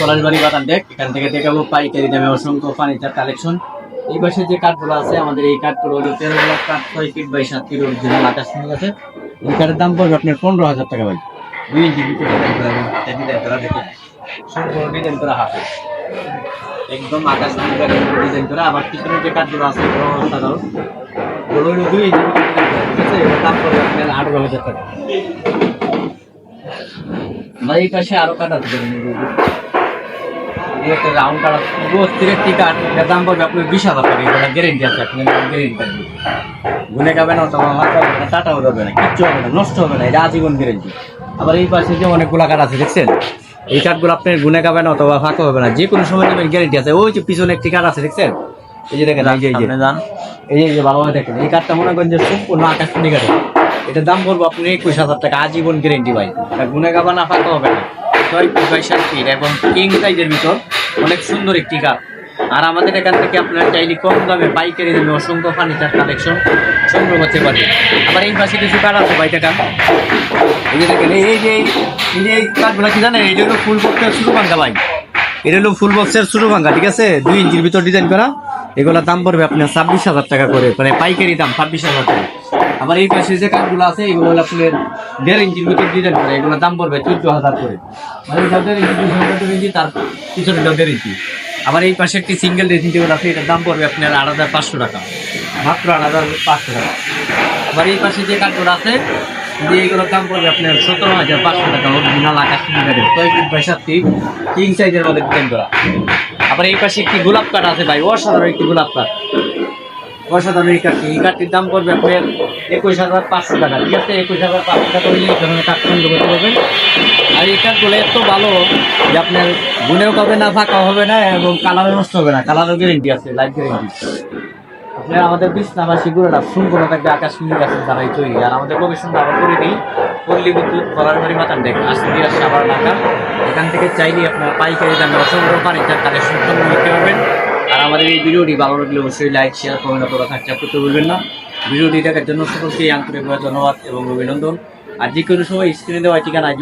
পলাশবাড়ি বাগান দেখ, এখান থেকে দেখাবো পাইকারি দামে অসংখ্য ফার্নিচার কালেকশন। এই পাশে যে কাঠগুলো আছে, আমাদের এই কাঠগুলো হলো তেরো লাখ কাঠ, ছয় ফিট বাই সাত ফিট অরিজিনাল আকাশ নিয়ে আছে এই কাঠের দাম পড়বে আপনার পনেরো হাজার টাকা ভাই। দুই ইঞ্চি ডিজাইন করা ডিজাইন করা হাতে। একদম আকাশ ডিজাইন করা। আবার পিছনে যে কাঠগুলো আছে সাধারণ দুই ইঞ্চি ঠিক আছে? দাম পড়বে আপনার আঠারো হাজার টাকা। ভাই, এই পাশে আরও কাঠ আছে একটা রাউন্ড কাঠ আছে পুরো অস্থির একটি দাম পড়বে আপনার বিশ হাজার টাকা এটা গ্যারেন্টি আছে আপনার গ্যারেন্টি থাকবে গুনে খাবে না অথবা মাথা হবে না টাটাও যাবে না কিচ্ছু হবে না নষ্ট হবে না এটা আজীবন গ্যারেন্টি আবার এই পাশে যে অনেকগুলো কাঠ আছে দেখছেন? এই কাঠগুলো আপনার গুনে খাবে না অথবা ফাঁকা হবে না যে কোনো সময় নেবেন গ্যারেন্টি আছে। ওই যে পিছনে একটি কাঠ আছে দেখছেন? এই যে দেখেন এই যে এই যে। যান। এই যে এই যে ভালোভাবে দেখেন এই কাঠটা মনে করেন যে সম্পূর্ণ আকাশমণি কাঠের এটার দাম পড়ব আপনি একুশ হাজার টাকা আজীবন গ্যারেন্টি ভাই। গুনে গাবা না ফাঁকা হবে না। সাত ফিট এবং কিং সাইজের ভিতর অনেক সুন্দর একটি কাঠ আর আমাদের এখান থেকে আপনারা চাইলে কম দামে পাইকারি দামে অসংখ্য ফার্নিচার কালেকশন সংগ্রহ করতে পারেন। আবার এই পাশে কিছু কাঠ আছে, ভাই টাকা এই যে দেখেন, এই যে এই যে এই কাঠগুলো কি জানেন? এটা হলো ফুল বক্সের শুরু ভাঙ্গা, ভাই। এটা হলো ফুল বক্সের শুরু ভাঙ্গা, ঠিক আছে? দুই ইঞ্চির ভিতর ডিজাইন করা। এগুলোর দাম পড়বে আপনার ছাব্বিশ হাজার টাকা করে মানে পাইকারি দাম ছাব্বিশ হাজার টাকা। আবার এই পাশে যে কাঠগুলো আছে, এগুলো হলো আপনার দেড় ইঞ্চির ভিতর ডিজাইন করা। এগুলো দাম পড়বে চোদ্দ হাজার করে। মানে দেড় ইঞ্চি ইঞ্চি, তার পিছনে দেড় ইঞ্চি। আবার এই পাশে একটি সিঙ্গেল ড্রেসিং টেবিল আছে, এটার দাম পড়বে আপনার আট হাজার পাঁচশো টাকা। মাত্র আট হাজার পাঁচশো টাকা। আবার এই পাশে যে কাঠগুলো আছে যে এগুলোর দাম পড়বে আপনার সতেরো হাজার পাঁচশো টাকা অরিজিনাল আকাশ মিটারের ছয় কিং সাইজের মধ্যে ডিজাইন করা আবার এই পাশে একটি গোলাপ কাঠ আছে ভাই, অসাধারণ একটি গোলাপ কাঠ। অসাধারণ এই কাঠটি। এই কাঠটির দাম পড়বে আপনার একুশ হাজার পাঁচশো টাকা। ঠিক আছে? একুশ হাজার পাঁচশো টাকা হলে এই ধরনের কাঠ সংগ্রহ করতে পারবেন। আর এই কাঠগুলো এত ভালো যে আপনার গুনেও পাবে না ফাঁকা হবে না এবং কালারও নষ্ট হবে না। কালারও গ্যারেন্টি আছে লাইফ গ্যারেন্টি আপনার আমাদের বিছনাবাসী গুলোটা সম্পূর্ণ থাকবে আকাশ মিলে গাছের দ্বারাই তৈরি। আর আমাদের লোকেশনটা আবার করে দিই। পল্লী বিদ্যুৎ কলারবাড়ি মাতান দেখ আসতে দিয়ে আসছে আবার এখান থেকে চাইলে আপনার পাইকারি দামে অসংখ্য ফার্নিচার কালেকশন সংগ্রহ করতে পারবেন। আর আমাদের এই ভিডিওটি ভালো লাগলে অবশ্যই লাইক শেয়ার কমেন্ট অথবা থাকতে করতে ভুলবেন না। ভিডিওটি দেখার জন্য সকলকে আন্তরিকভাবে ধন্যবাদ এবং অভিনন্দন। আর যে কোনো সময় স্ক্রিনে দেওয়া ঠিকানায়